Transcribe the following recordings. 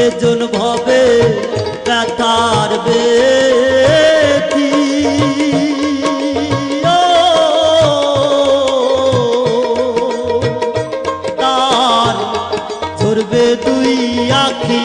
এজন ভবে কাতার বে তার ঝরবে দুই আখি।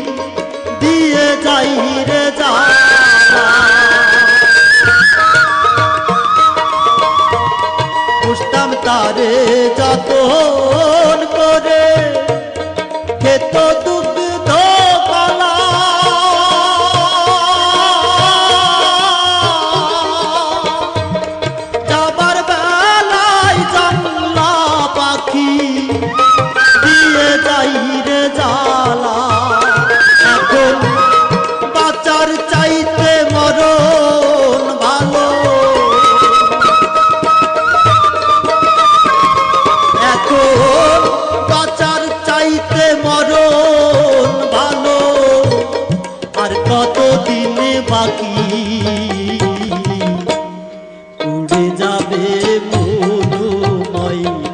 যাবে মধুময়।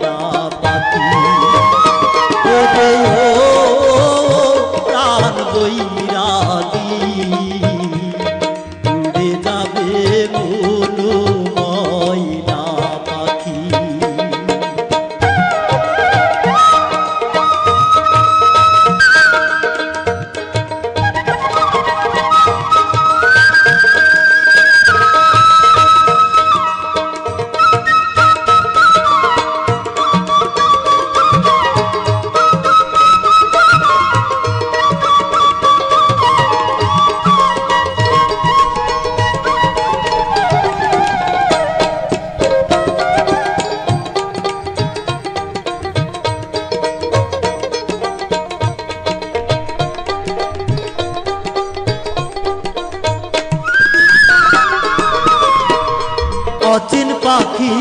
অচিন পাখি,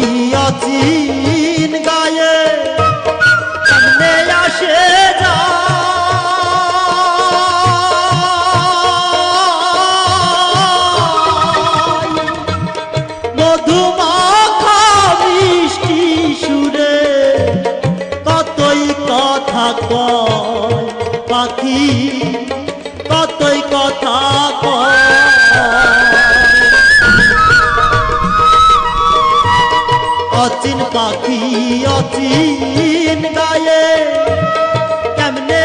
অচিন গায়ে সামনে আসে যা। মধুমাখা মিষ্টি সুরে কতই কথা কয় পাখি, কতই কথা কয়। অচিন পাখি অচিন গায়ে। কেমনে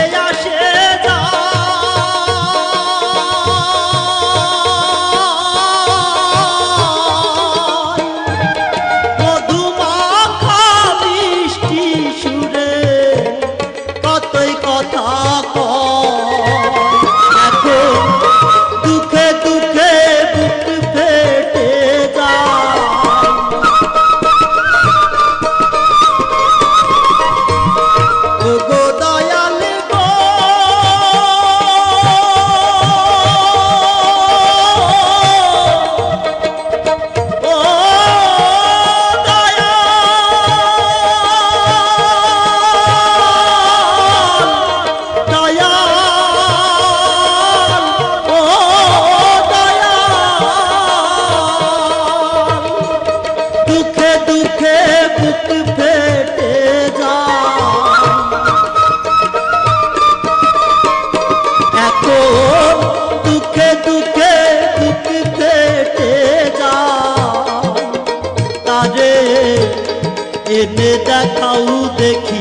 তারে এনে দেখাও দেখি